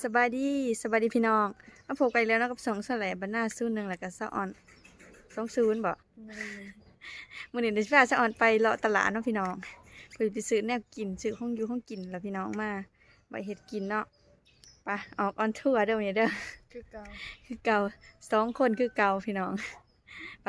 สบายดีสบายดีพี่น้องมาพบกันอีกแล้วเนาะกับสองแสลบรรณาสู้หนึ่งแล้วก็สะออนสองศูนย์บ่มื้อนี้เดี๋ยวสิพาสะออนไปเลาะตลาดเนาะพี่น้องเพื่อไปซื้อแนวกินซื้อของอยู่ของกินแล้วพี่น้องมาไว้เฮ็ดกินเนาะไปออกออนทัวร์เด้อวันนี้เด้อคือเก่าคือเก่าสองคนคือเก่าพี่น้องไป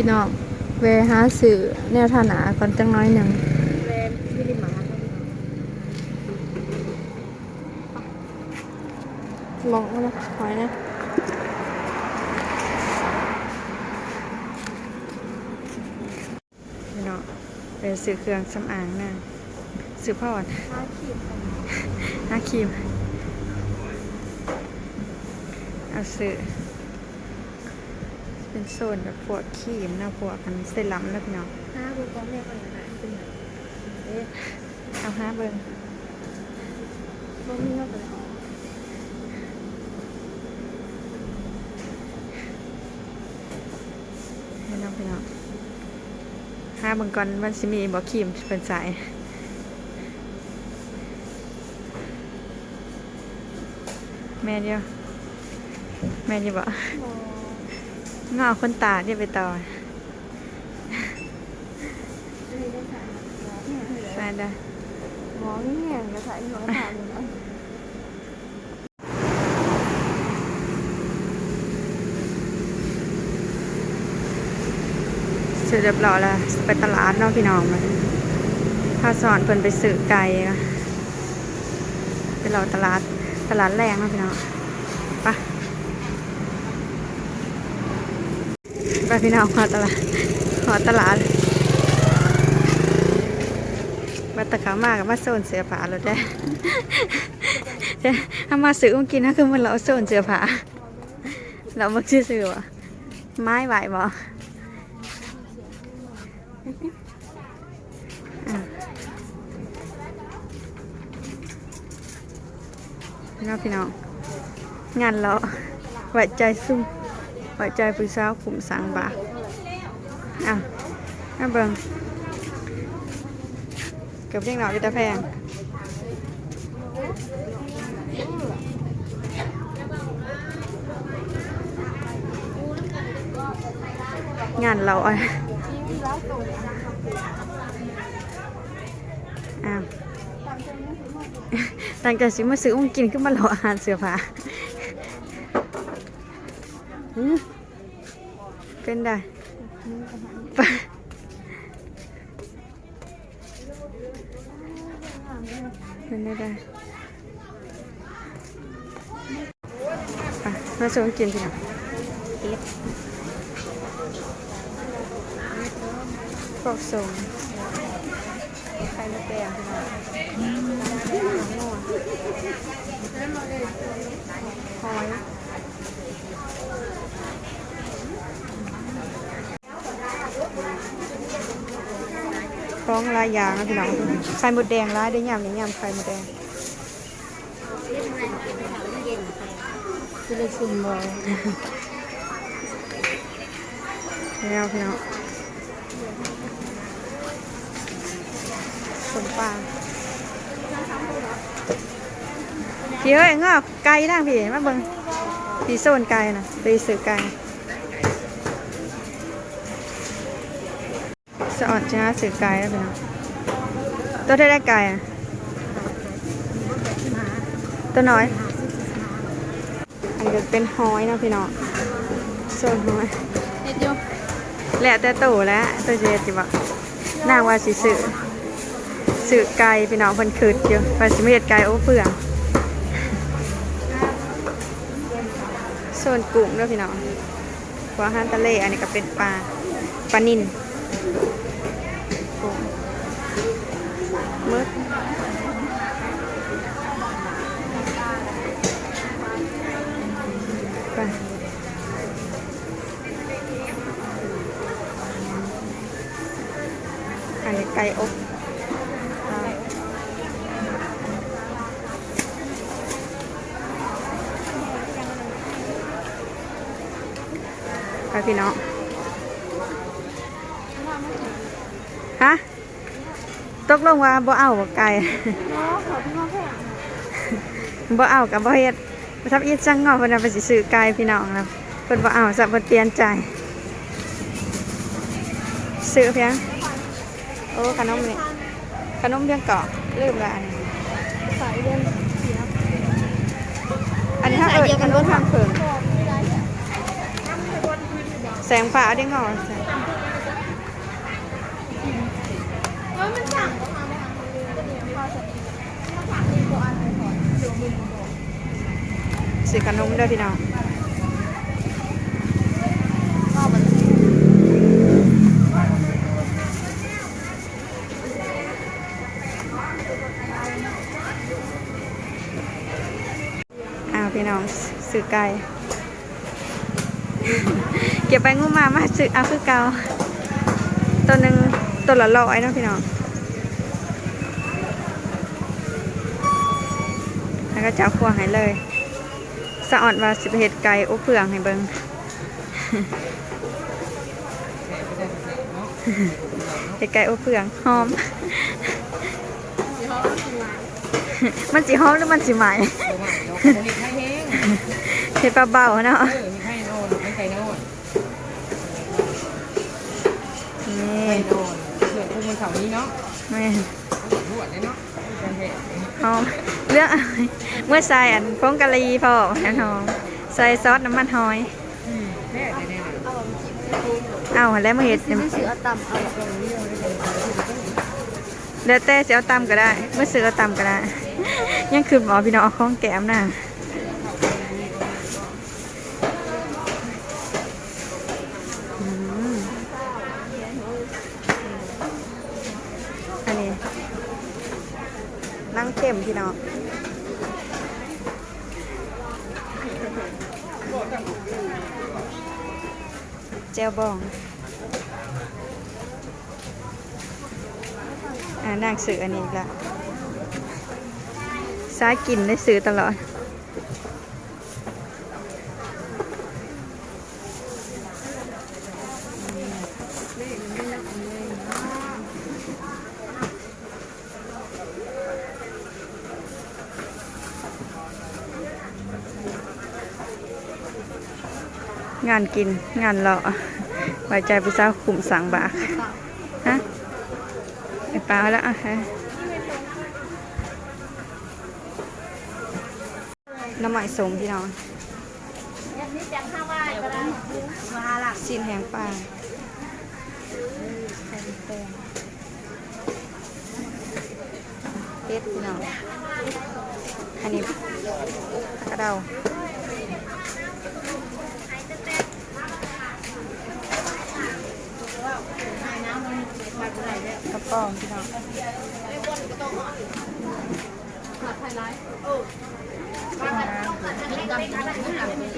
พี่น้องเวหาสื่อแนวทานาก่อนจังน้อยหนึ่งแวนมินิมาร์ทมองนะหอยนะพี่น้องไปซื้อเครื่องสำอางนะซื้อพ่อดห้าขีดหน้าครีมเอาซื้อ เป็นโซนแบบพวกครีมนะพวกกันเซรั่มแล้วพี่น้องห้าดูกองแรกก่อนนะเป็นไงเอ๊ะเอาห้าเบิ้งบ่มีเท่ากันออกให้น้องพี่น้องห้าเบิ้งก่อนมันสิมีบอกครีมเป็นสายแม่เดียวแม่เดียวบ่บ่ งาคนตาเนี่ยไปต่อได้ได้ค่ะหมอแม่ให้เลยแม่นได้หมอนี่แง่กระสายหมอกระถางเลยนะเสร็จเรียบร้อยแล้วไปตลาดเนาะพี่น้องมาพาสอนเพิ่นไปซื้อไก่อะไปรอตลาดตลาดแรงเนาะพี่น้องไป ไปพี่น้องหอตลาดหอตลาดบัตรขามากับมาโซนเสือผาเราได้ถ้ามาซื้อมากินนะคือมันเราโซนเสือผาเราไม่ซื้อซื้อวะไม้ไหวบ่พี่น้องพี่น้อง งานเราไว้ใจซุ่ม ไว้ใจผู้สาวขุมสังบาอะอะเบิงเกับเรียงหน่อยก็จะแพงงานเราอะอ้าวตั้งแต่สิมาซื้ออุ้งกินขึ้นมาหล่ออาหารเสือผ้า เป็นได้เป็นได้ได้มาซื้ออุ้งกินพี่น้องเอ็ดกอกส่งไข่มดแดงพี่น้องหอย ของลายยางนะพี่น้องไข่มดแดงร้ายได้ยำนี่ยำไข่มดแดงที่เลยชิมบ่แล้วพี่น้องสมปลาพี่เอ้ยงอไก่ทางพี่มาเบิ่งพี่โซนไก่นะไปซื้อไก่สะอด จ้าซื้อไก่แล้วพี่น้องตัวเท่าได้ไก่อะตัวน้อย อันนี้เป็นหอยเนาะพี่น้องโซนหอยเด็ดอยู่แล้วแต่โตแล้วตัวเจสิบอกนางว่าสิสื่อสื่อไก่พี่น้องเพิ่นคืดอยู่ว่าสิมาเฮ็ดไก่โอ้เฟืองโซนกุ้งด้อพี่น้องหัวอาหารทะเลอันนี้ก็เป็นปลาปลานิล ไก่อบอ่าไปพี่น้อง ฮะ ตกลงว่าบ่เอาบ่ไก่เนาะขอพี่มาแพงบ่เอากับบ่เฮ็ดบ่ทับอีจังเงอเพิ่นว่าไปสิซื้อไก่พี่น้องนะเพิ่นบ่เอาซะเพิ่นเปลี่ยนใจ ซื้อเพียงโอ้ขนมนี่ขนมเพียงเกาะลืมละอันนี้สายเดินเสียอันนี้ถ้าเอิ้นขนมทางเพิ่งบอกไม่ได้อะแสงฟ้าเอาได้งอแสงเออมันสั่งก็มาไม่ทันเลยก็เดี๋ยวพอจะถ้าสั่งดีกว่าอันไหนก่อนเดี๋ยวมึงบอกซื้อขนมเด้อพี่น้อง ก็มัน อ้าว พี่น้องซื้อไก่เก็บไปงูมามาซื้อเอาคือเกาตัวหนึ่งตัวละร้อยนะพี่น้องแล้วก็จะเอาพวงให้เลยสะออดว่าสิบเห็ดไก่โอ้เผืองให้เบิงเห็ดไก่โอ้เผืองหอม มันสิหอมหรือมันสิไหม่ เห็ดไข่แห้งเห็ดปลาเบาเนาะเออมีไข่โน่นไม่ไข่โน่นนี่ไข่โน่นเสือพุ่งบนเขานี้เนาะแม่นรวดเลยเนาะเป็นเห็ดหอมเรื่องเมื่อใส่อันพงกะหรีพอนะหอมใส่ซอสน้ำมันหอยเอาแล้วมาเห็ดเอาต่ำเอาแบบนี้แล้วแต่จะเอาตำก็ได้ เมื่อซื้อเอาตำก็ได้ ยังคือหมอพี่น้องเอาของแก้มน่ะอืมอันนี้นั่ งเข็มพี่น้องเจลบองอ่านางสื่ออันนี้ละซ้ายกินได้สื่อตลอด งานกินงานเลาะไว้ใจผู้สาวขุมสังบากฮะไปปลาแล้วอะฮะน้ำมันสมพี่น้องนี่จังข้นแหงปลาเป็ดพี่น้องอันนี้กระเดา กระป๋องพี่น้อง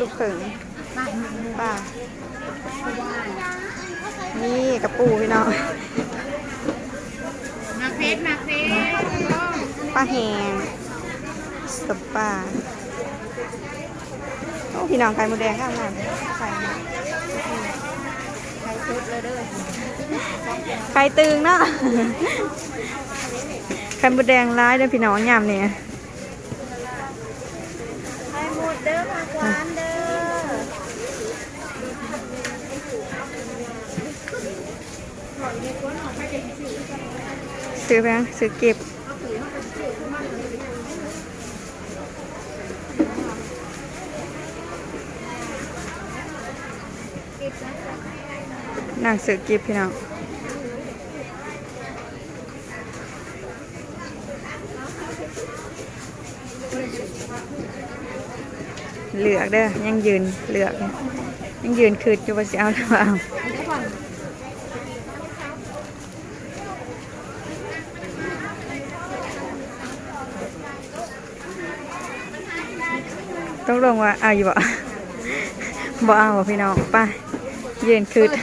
ลูกเขิงป้านี่กระปูพี่น้องมาเฟสมาเฟสปลาแหงสปาโอ้พี่น้องไข่มดแดงข้ามมาไข่ ข่ชุดเลยเด้อไข่ตึงเนาะไข่มดแดงร้ายเด้อพี่น้องยามเนี่ยไข่หมดเด้อผักหวานเด้อซื้อไปยังซื้อเก็บ นังซื้อเก็บพี่น้องเหลือกเด้อยังยืนเหลือกยังยืนคืดอยู่ว่าสิเอาหรือเปล่าต้องลงว่าเอาอยู่บ่บ่เอาพี่น้องไป ยืนคืดอ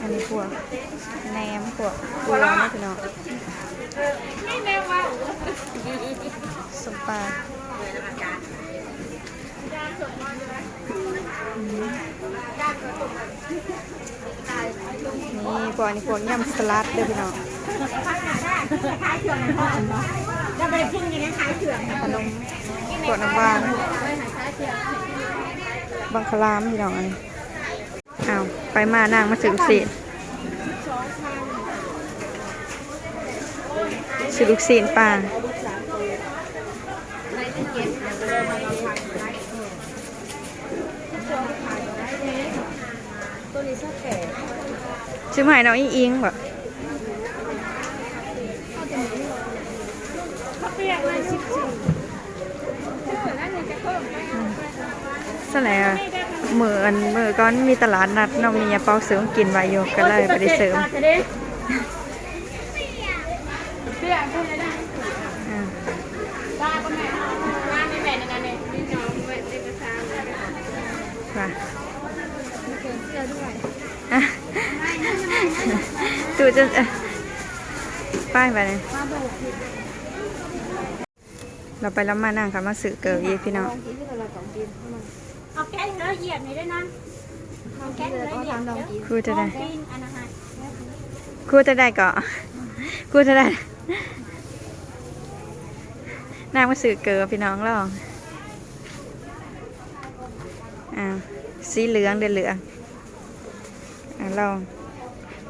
อันนี้พวกแหนมพวกเกลือนะพี่น้องสมปานี่พวกอันนี้พวกยำสลัดเด้อพี่น้อง ขายเถื่อนในห้องเนาะจะไปกินยังไงขายเถื่อนขนมพวกน้ำหวานไปหาขายเถื่อนบังคลามพี่น้องอันนี้อ้าวไปมานางมาซื้อลูกศิษย์ซื้อลูกศิษย์ปลาตัวนี้ชอบแก่ซื้อมาให้น้องอิงอิงบ่ข้าวเปียกเลยสิบสี่นั่นยังจะเพิ่มไหม สแหละมืออันมือก้อนมีตลาดนัดเน้องมียาเปาเสริมกินไว้อยู่ก็เลยไปได้เสริมจะได้เปียกพูดเลยนะอ่าบ้าก็แม่บ้าไม่แม่ในงานเนี่ยนี่น้องเวทเด็กกระซังว่ามีเสื้อเสื้อด้วยอะตู่จะเอ่อป้ายไปเลยมาบอกผิดเราไปแล้วมานั่งค่ะมาสื่อเกิดอีกพี่น้องลองกินที่ เราสองกินเอาแก้งแล้วเหยียบนี่ด้วยนะเอาแก้งแล้วเหยียบลองกินครูจะได้กินอันอาหารครูจะได้ก่อครูจะได้นั่งมาสื่อเกิดพี่น้องเราอ่าสีเหลืองเดือเหลืองอ่าลอง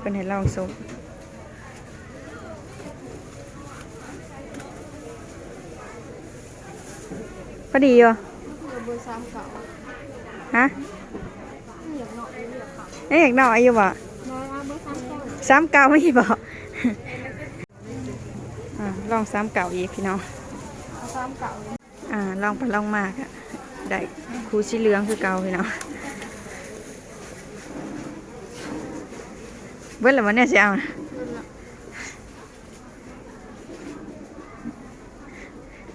เป็นให้ลองสุกพอดีอยู่ ฮะเหยียบเนาะเหยียบค่ะเอ้ยากนอนอยู่บ่สามเก่าซ้ำเก่าไม่บ่อ่าลองซ้ำเก่าอีกพี่น้องสามเก่าอ่าลองไปลองมากอะได้ครูสีเหลืองคือเก่าพี่น้องเบิ้ลแล้วมันนี่ยสิเอานะ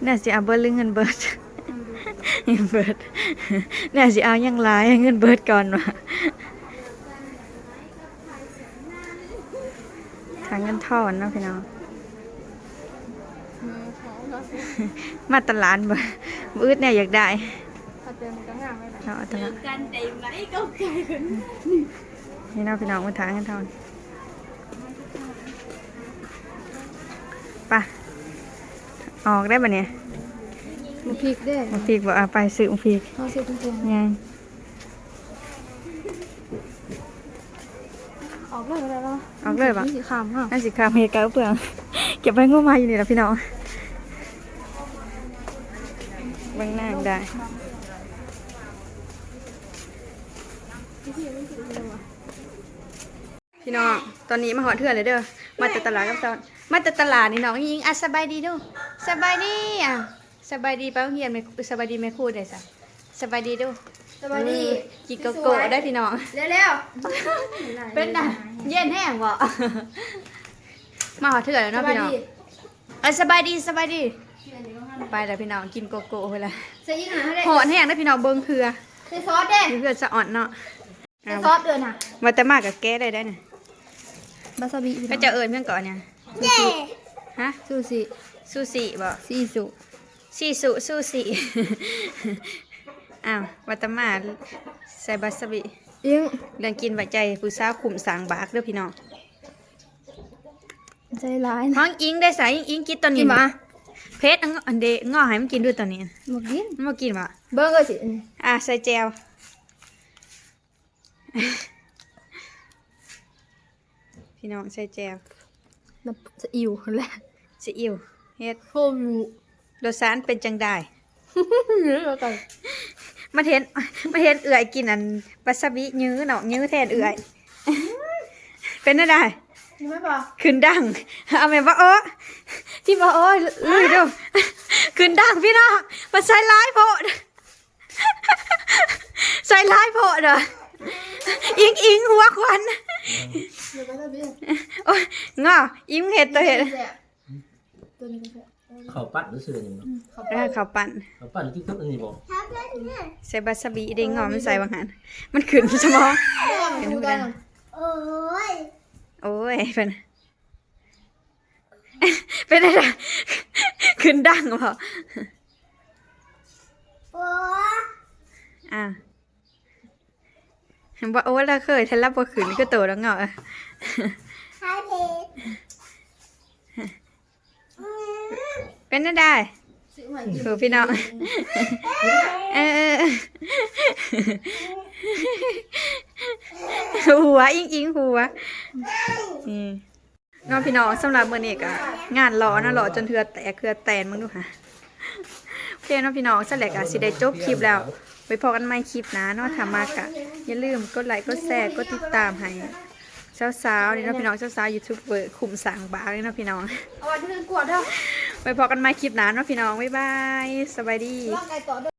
เนี่ยสิเอาเบิ้ลหรือเงินเบิด เงินเบิดเนี่ยสิเอายังหลายเงินเบิดก่อนวะทางเงินทอนเนาะพี่น้องมาตลาดบ่บืดเนี่ยอยากได้ถ้าเอมันก็งามไม่ได้เนาะตลาดนี่เนาะพี่น้องมาทางกันท่านี้ไปะออกได้ปะเนี่ย มาพริกได้มาพีกบ่เอาไปซื้อมาพีกเขาเสียจริงยังๆออกเลยแล้วเนาะออกเลยปะสีขาวค่ะน่าสิคาเมกาเปลืองเก็บไว้งบมาอยู่นี่ละพี่น้องเบางหน้าได้พี่น้อง ตอนนี้มาหอดเถื่อนเลยเด้อ มาแต่ตลาดกับซอนมาแต่ตลาดนี่น้องยิงอะสบายดีเดูสบายดีอะ สบายดีไปโรงเรียนไหมสบายดีไหมครูเด้อสะสบายดีเดูสสวัสดีกินโกโก้ได้พี่น้อง เร็วเป็นไงเย็นแห้งบ่มาหอเถื่อนแล้วๆสเนาะวัสพี่น้องดีเอ้ยสบายดีสบายดี ไปแล้วพี่น้องกินโกโก้ไปแล้วใส่ยี่ห้ออะไรหอนแห้งได้พี่น้องเบิ่งเพื่อใส่ซอสเด้เพื่อสะอ่อนเนาะใส่ซอสเดือนน่ะมาแต่มากกับแก้ได้ได้น่ะบาซาบิก็จะเอิญเพื่อนก่อนเนี่ยเย้ฮะซูชิซูชิบ่ซีสุ ซีสุซูชิอ้าววัตตมาใส่บาสบิยิงเรื่องกินไว้ใจผู้สาวขุมสางบากเด้อพี่น้องใจร้ายห้องอิงได้ใส่อิงอิงกินตัวกินี้นมาเพชรอันอันเดงอให้มันกินด้วยตัวนี้หมดกินมันบ่กินบ่เบิ้งก็สิอะใส่แจวพี่น้องใส่แจวนับจะอิ่วแหละซีอิ๊วเฮ็ด โคมอยู่ รสชาติเป็นจังได้เยอะกันมาเห็นมาเห็นเอื่อยกินอันวาซาบิยื้อเนาะยื้อแทนเอื่อย เป็นได้ได้ยังไม่พอขึ้นดังเอาแม่ว่าโอ้ที่ว่าโอ้ลุยดูขึ้นดังพี่น้องมาใส่ร้ายโพดใส่ร้ายโพดเหรออิงอิงหัวควันเดี๋ยวบาซาบิโอ้ยงออิงเห็ดตัวเห็ดตัวนี้ก็แซ่บเขาปั้นหรือเสือนี่เนาะเขาเออข้าวปั่นเขาปั้นที่ครับอันนี้บอกใส่บาสบิเด้งงอมันใส่บางหันมันขึ้นสมองเห็นดูกันโอ้ยเป็นเป็นอะไรขึ้นดังเปล่าอะเห็นว่าโอ้เราเคยทะเลาะบ่ขึ้นก็โตแล้วเงาะเป็นได้ได้ซื้อมากินคือพี่น้องเออหัวอิงอิงหัวนี่น้องพี่น้องสำหรับมื้อนี้ก็งานรอนะรอจนเทือแตกเทือแตนมึงดูค่ะโอเคเน้องพี่น้องสแลกอะสิได้จบคลิปแล้วไปพอกันใหม่คลิปหนะเนาะถ้ามากอะอย่าลืมกดไลค์กดแชร์กดติดตามให้ สาวๆนี่เนาะพี่น้องสาวๆยูทูบเบอร์คุมสร้างบางนี่เนาะพี่น้องเอาไว้ที่นึงกวดเถอะไปพอกันใหม่คลิปหน้าเนาะพี่น้องบ๊ายบายสบายดีร่างกายต่อ